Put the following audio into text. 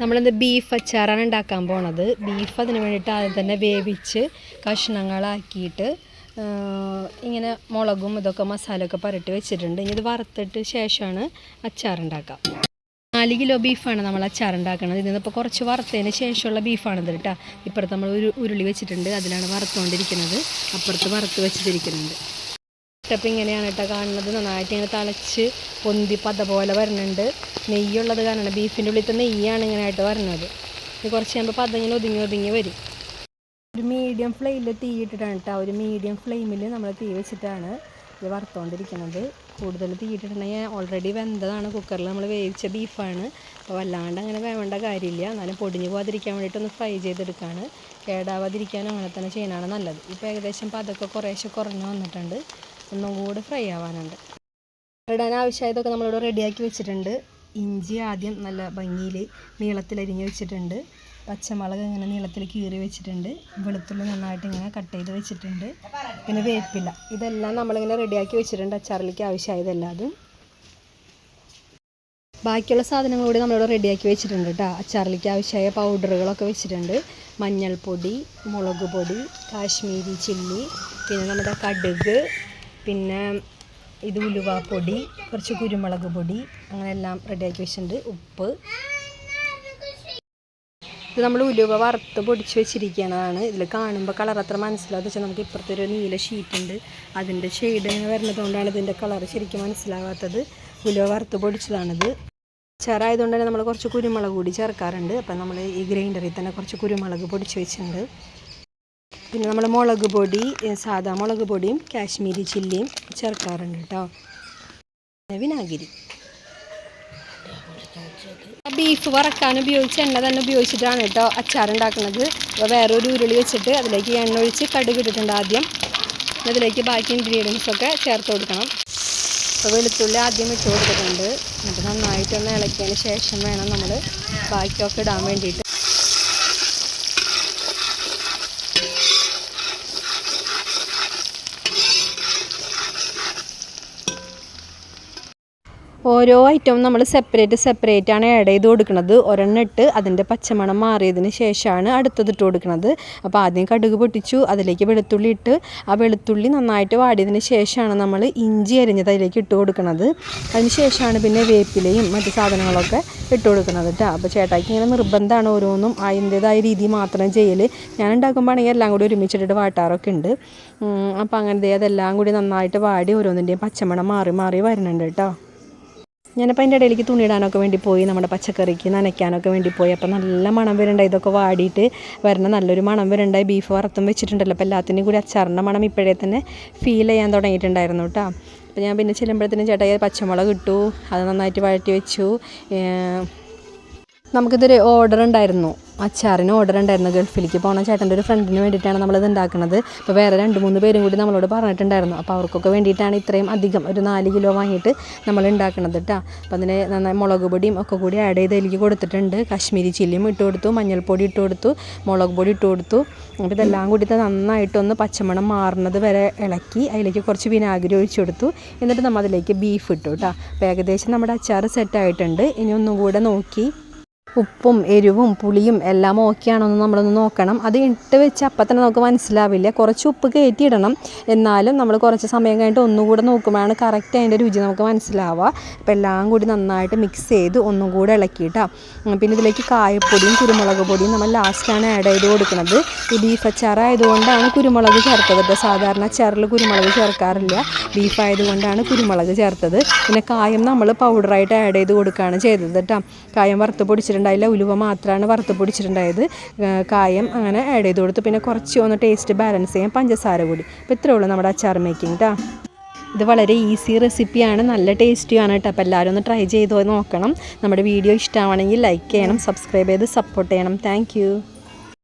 നമ്മളിന്ന് ബീഫ് അച്ചാറാണ് ഉണ്ടാക്കാൻ പോണത്. ബീഫ് അതിന് വേണ്ടിയിട്ട് ആദ്യം തന്നെ വേവിച്ച് കഷ്ണങ്ങളാക്കിയിട്ട് ഇങ്ങനെ മുളകും ഇതൊക്കെ മസാലയൊക്കെ പരട്ടി വെച്ചിട്ടുണ്ട്. ഇനി ഇത് വറുത്തിട്ട് ശേഷമാണ് അച്ചാറുണ്ടാക്കുക നാല് കിലോ ബീഫാണ് നമ്മൾ അച്ചാർ ഉണ്ടാക്കുന്നത് ഇതിൽ നിന്നിപ്പോൾ കുറച്ച് വറുത്തതിന് ശേഷമുള്ള ബീഫാണിത് കേട്ടോ ഇപ്പുറത്ത് നമ്മൾ ഒരു ഉരുളി വെച്ചിട്ടുണ്ട്. അതിലാണ് വറുത്തുകൊണ്ടിരിക്കുന്നത് അപ്പുറത്ത് വറുത്ത് വെച്ചിട്ടിരിക്കുന്നുണ്ട്. സ്റ്റെപ്പ് ഇങ്ങനെയാണ് കേട്ടോ കാണുന്നത്. നന്നായിട്ട് ഇങ്ങനെ തിളച്ച് പൊന്തി പത പോലെ വരുന്നുണ്ട്. നെയ്യുള്ളത് കാണണം ബീഫിന്റെ ഉള്ളിലത്തെ നെയ്യാണ് ഇങ്ങനെ ആയിട്ട് വരുന്നത്. ഇത് കുറച്ച് കഴിയുമ്പോൾ പത ഇങ്ങനെ ഒതുങ്ങി ഒതുങ്ങി വരും. ഒരു മീഡിയം ഫ്ലെയിമിൽ തീ ഇട്ടിട്ടാണ് കേട്ടോ. ഒരു മീഡിയം ഫ്ലെയിമിൽ നമ്മൾ തീ വെച്ചിട്ടാണ് ഇത് വറുത്തുകൊണ്ടിരിക്കുന്നത് കൂടുതൽ തീ ഇട്ടിട്ടുണ്ടെങ്കിൽ ഓൾറെഡി വെന്തതാണ്. കുക്കറിൽ നമ്മൾ വേവിച്ച ബീഫാണ് അപ്പോൾ വല്ലാണ്ട് അങ്ങനെ വേവേണ്ട കാര്യമില്ല. എന്നാലും പൊടിഞ്ഞു പോകാതിരിക്കാൻ വേണ്ടിയിട്ടൊന്ന് ഫ്രൈ ചെയ്തെടുക്കുകയാണ് കേടാവാതിരിക്കാനും അങ്ങനെ തന്നെ ചെയ്യാനാണ് നല്ലത്. ഇപ്പോൾ ഏകദേശം ഇപ്പോൾ അതൊക്കെ കുറേശ്ശെ കുറഞ്ഞു വന്നിട്ടുണ്ട്. ഒന്നും കൂടി ഫ്രൈ ആവാനുണ്ട്. ഇടാൻ ആവശ്യമായതൊക്കെ നമ്മളിവിടെ റെഡിയാക്കി വെച്ചിട്ടുണ്ട്. ഇഞ്ചി ആദ്യം നല്ല ഭംഗിയിൽ നീളത്തിലരിഞ്ഞ് വെച്ചിട്ടുണ്ട്. പച്ചമുളക് ഇങ്ങനെ നീളത്തിൽ കീറി വെച്ചിട്ടുണ്ട്. വെളുത്തുള്ളി നന്നായിട്ട് ഇങ്ങനെ കട്ട് ചെയ്ത് വെച്ചിട്ടുണ്ട്. പിന്നെ വേപ്പില. ഇതെല്ലാം നമ്മളിങ്ങനെ റെഡിയാക്കി വെച്ചിട്ടുണ്ട്. അച്ചാറിലേക്ക് ആവശ്യമായതെല്ലാതും ബാക്കിയുള്ള സാധനങ്ങൾ കൂടി നമ്മളിവിടെ റെഡിയാക്കി വെച്ചിട്ടുണ്ട് കേട്ടോ അച്ചാറിലേക്ക് ആവശ്യമായ പൗഡറുകളൊക്കെ വെച്ചിട്ടുണ്ട്. മഞ്ഞൾപ്പൊടി മുളക് പൊടി കാശ്മീരി ചില്ലി പിന്നെ നമ്മുടെ കടുക് പിന്നെ ഇത് ഉലുവാപ്പൊടി കുറച്ച് കുരുമുളക് പൊടി അങ്ങനെ എല്ലാം റെഡിയാക്കി വെച്ചിട്ടുണ്ട്. ഉപ്പ്. ഇത് നമ്മൾ ഉലുവ വറുത്ത് പൊടിച്ച് വെച്ചിരിക്കുന്നതാണ് ഇതിൽ കാണുമ്പോൾ കളർ അത്ര മനസ്സിലാവും വെച്ചാൽ നമുക്ക് ഇപ്പുറത്തെ ഒരു നീല ഷീറ്റ് ഉണ്ട്. അതിന്റെ ഷെയ്ഡ് വരുന്നതുകൊണ്ടാണ് ഇതിന്റെ കളർ ശരിക്കും മനസ്സിലാവാത്തത്. ഉലുവ വറുത്ത് പൊടിച്ചതാണിത്. ചേറായതുകൊണ്ട് തന്നെ നമ്മൾ കുറച്ച് കുരുമുളക് കൂടി ചേർക്കാറുണ്ട്. അപ്പം നമ്മൾ ഈ ഗ്രൈൻഡറിൽ തന്നെ കുറച്ച് കുരുമുളക് പൊടിച്ച് വെച്ചിട്ടുണ്ട്. പിന്നെ നമ്മൾ മുളക് പൊടി സാധാ മുളക് പൊടിയും കാശ്മീരി ചില്ലിയും ചേർക്കാറുണ്ട് കേട്ടോ. വിനാഗിരി. ബീഫ് വറക്കാൻ ഉപയോഗിച്ച എണ്ണ തന്നെ ഉപയോഗിച്ചിട്ടാണ് കേട്ടോ അച്ചാർ ഉണ്ടാക്കുന്നത് അപ്പോൾ വേറൊരു ഉരുളി വെച്ചിട്ട് അതിലേക്ക് എണ്ണ ഒഴിച്ച് കടുക് ഇട്ടിട്ടുണ്ട് ആദ്യം. അതിലേക്ക് ബാക്കി ഇൻഗ്രീഡിയൻസ് ഒക്കെ ചേർത്ത് കൊടുക്കണം. അപ്പോൾ വെളുത്തുള്ളി ആദ്യം ഇട്ട് കൊടുത്തിട്ടുണ്ട്. എന്നിട്ട് നന്നായിട്ടൊന്ന് ഇളക്കിയതിന് ശേഷം വേണം നമ്മൾ ബാക്കിയൊക്കെ ഇടാൻ വേണ്ടിയിട്ട്. ഓരോ ഐറ്റവും നമ്മൾ സെപ്പറേറ്റ് സെപ്പറേറ്റ് ആണ് ആഡ് ചെയ്ത് കൊടുക്കുന്നത് ഒരെണ്ണം ഇട്ട് അതിന്റെ പച്ചമണം മാറിയതിന് ശേഷമാണ് അടുത്തത് ഇട്ട് കൊടുക്കുന്നത് അപ്പോൾ ആദ്യം കടുക് പൊട്ടിച്ചു അതിലേക്ക് വെളുത്തുള്ളി ഇട്ട് ആ വെളുത്തുള്ളി നന്നായിട്ട് വാടിയതിന് ശേഷമാണ് നമ്മൾ ഇഞ്ചി അരിഞ്ഞത് അതിലേക്ക് ഇട്ട് കൊടുക്കുന്നത് അതിന് ശേഷമാണ് പിന്നെ വേപ്പിലയും മറ്റു സാധനങ്ങളൊക്കെ ഇട്ട് കൊടുക്കുന്നത് കേട്ടോ അപ്പോൾ ചേട്ടായിക്ക് ഇങ്ങനെ നിർബന്ധമാണ് ഓരോന്നും അതിന്റേതായ രീതി മാത്രം ചെയ്യൽ ഞാൻ ഉണ്ടാക്കുമ്പോഴാണെങ്കിൽ എല്ലാം കൂടി ഒരുമിച്ചിട്ടിട്ട് വാട്ടാറൊക്കെ ഉണ്ട് അപ്പോൾ അങ്ങനത്തെ അതെല്ലാം കൂടി നന്നായിട്ട് വാടി ഓരോന്നിന്റെയും പച്ചമണം മാറി മാറി വരുന്നുണ്ട് കേട്ടോ ഞാനപ്പോൾ അതിന്റെ ഇടയിലേക്ക് തുണിയിടാനൊക്കെ വേണ്ടി പോയി നമ്മുടെ പച്ചക്കറിക്ക് നനയ്ക്കാനൊക്കെ വേണ്ടി പോയി. അപ്പോൾ നല്ല മണം വരണ്ട ഇതൊക്കെ വാടിയിട്ട് വരണം നല്ലൊരു മണം വരണ്ട ബീഫ് വറുത്തും വെച്ചിട്ടുണ്ടല്ലോ. അപ്പോൾ എല്ലാത്തിനും കൂടി അച്ചാറിന്റെ മണം ഇപ്പോഴേ തന്നെ ഫീൽ ചെയ്യാൻ തുടങ്ങിയിട്ടുണ്ടായിരുന്നു കേട്ടോ. അപ്പോൾ ഞാൻ പിന്നെ ചെല്ലുമ്പോഴത്തേനും ചേട്ടായി പച്ചമുളക് ഇട്ടു അത് നന്നായിട്ട് വഴറ്റി വെച്ചു. നമുക്കിതൊരു ഓർഡർ ഉണ്ടായിരുന്നു. അച്ചാറിന് ഓർഡർ ഉണ്ടായിരുന്നു. ഗൾഫിലേക്ക് പോകണ ചേട്ടന്റെ ഒരു ഫ്രണ്ടിന് വേണ്ടിയിട്ടാണ് നമ്മളിത് ഉണ്ടാക്കുന്നത് അപ്പോൾ വേറെ രണ്ട് മൂന്ന് പേരും കൂടി നമ്മളോട് പറഞ്ഞിട്ടുണ്ടായിരുന്നു. അപ്പോൾ അവർക്കൊക്കെ വേണ്ടിയിട്ടാണ് ഇത്രയും അധികം ഒരു നാല് കിലോ വാങ്ങിയിട്ട് നമ്മൾ ഉണ്ടാക്കുന്നത് കേട്ടോ അപ്പോൾ അതിന് നന്നായി മുളക് പൊടിയും ഒക്കെ കൂടി ആഡ് ചെയ്ത് എനിക്ക് കൊടുത്തിട്ടുണ്ട്. കാശ്മീരി ചില്ലിയും ഇട്ട് കൊടുത്തു മഞ്ഞൾപ്പൊടി ഇട്ട് കൊടുത്തു മുളക് പൊടി ഇട്ട് കൊടുത്തു. അപ്പോൾ ഇതെല്ലാം കൂടി ഇത് നന്നായിട്ടൊന്ന് പച്ചമണം മാറുന്നത് വരെ ഇളക്കി അതിലേക്ക് കുറച്ച് വിനാഗിരി ഒഴിച്ചു കൊടുത്തു. എന്നിട്ട് നമ്മൾ അതിലേക്ക് ബീഫ് ഇട്ടു കേട്ടോ അപ്പോൾ ഏകദേശം നമ്മുടെ അച്ചാർ സെറ്റായിട്ടുണ്ട് ഇനി ഒന്നും കൂടെ നോക്കി. ഉപ്പും എരിവും പുളിയും എല്ലാം ഓക്കെ ആണോ എന്ന് നമ്മളൊന്ന് നോക്കണം. അത് ഇട്ട് വെച്ച് അപ്പം തന്നെ നമുക്ക് മനസ്സിലാവില്ല. കുറച്ച് ഉപ്പ് കയറ്റിയിടണം. എന്നാലും നമ്മൾ കുറച്ച് സമയം കഴിഞ്ഞിട്ട് ഒന്നുകൂടെ നോക്കുമ്പോഴാണ് കറക്റ്റ് അതിന്റെ രുചി നമുക്ക് മനസ്സിലാവുക. അപ്പോൾ എല്ലാം കൂടി നന്നായിട്ട് മിക്സ് ചെയ്ത് ഒന്നും കൂടെ ഇളക്കിയിട്ടാണ് പിന്നെ ഇതിലേക്ക് കായപ്പൊടിയും കുരുമുളക് പൊടിയും നമ്മൾ ലാസ്റ്റാണ് ആഡ് ചെയ്ത് കൊടുക്കുന്നത്. ഈ ബീഫ് അച്ചാർ ആയതുകൊണ്ടാണ് കുരുമുളക് ചേർത്തത് കേട്ടോ. സാധാരണ അച്ചാറിൽ കുരുമുളക് ചേർക്കാറില്ല. ബീഫ് ആയതുകൊണ്ടാണ് കുരുമുളക് ചേർത്തത്. പിന്നെ കായം നമ്മൾ പൗഡറായിട്ട് ആഡ് ചെയ്ത് കൊടുക്കുകയാണ് ചെയ്തത് കേട്ടോ. കായം വറുത്ത് പൊടിച്ചിട്ടുണ്ടായില്ല ഉലുവ മാത്രമാണ് വറുത്ത് പൊടിച്ചിട്ടുണ്ടായത്. കായം അങ്ങനെ ആഡ് ചെയ്ത് കൊടുത്തു. പിന്നെ കുറച്ച് ഒന്ന് ടേസ്റ്റ് ബാലൻസ് ചെയ്യാൻ പഞ്ചസാര കൂടി. അപ്പോൾ ഇത്രയേ ഉള്ളൂ നമ്മുടെ അച്ചാർ മേക്കിംഗ് കേട്ടോ ഇത് വളരെ ഈസി റെസിപ്പിയാണ് നല്ല ടേസ്റ്റിയാണ് കേട്ടോ അപ്പോൾ എല്ലാവരും ഒന്ന് ട്രൈ ചെയ്ത് നോക്കണം. നമ്മുടെ വീഡിയോ ഇഷ്ടമാണെങ്കിൽ ലൈക്ക് ചെയ്യണം സബ്സ്ക്രൈബ് ചെയ്ത് സപ്പോർട്ട് ചെയ്യണം. താങ്ക്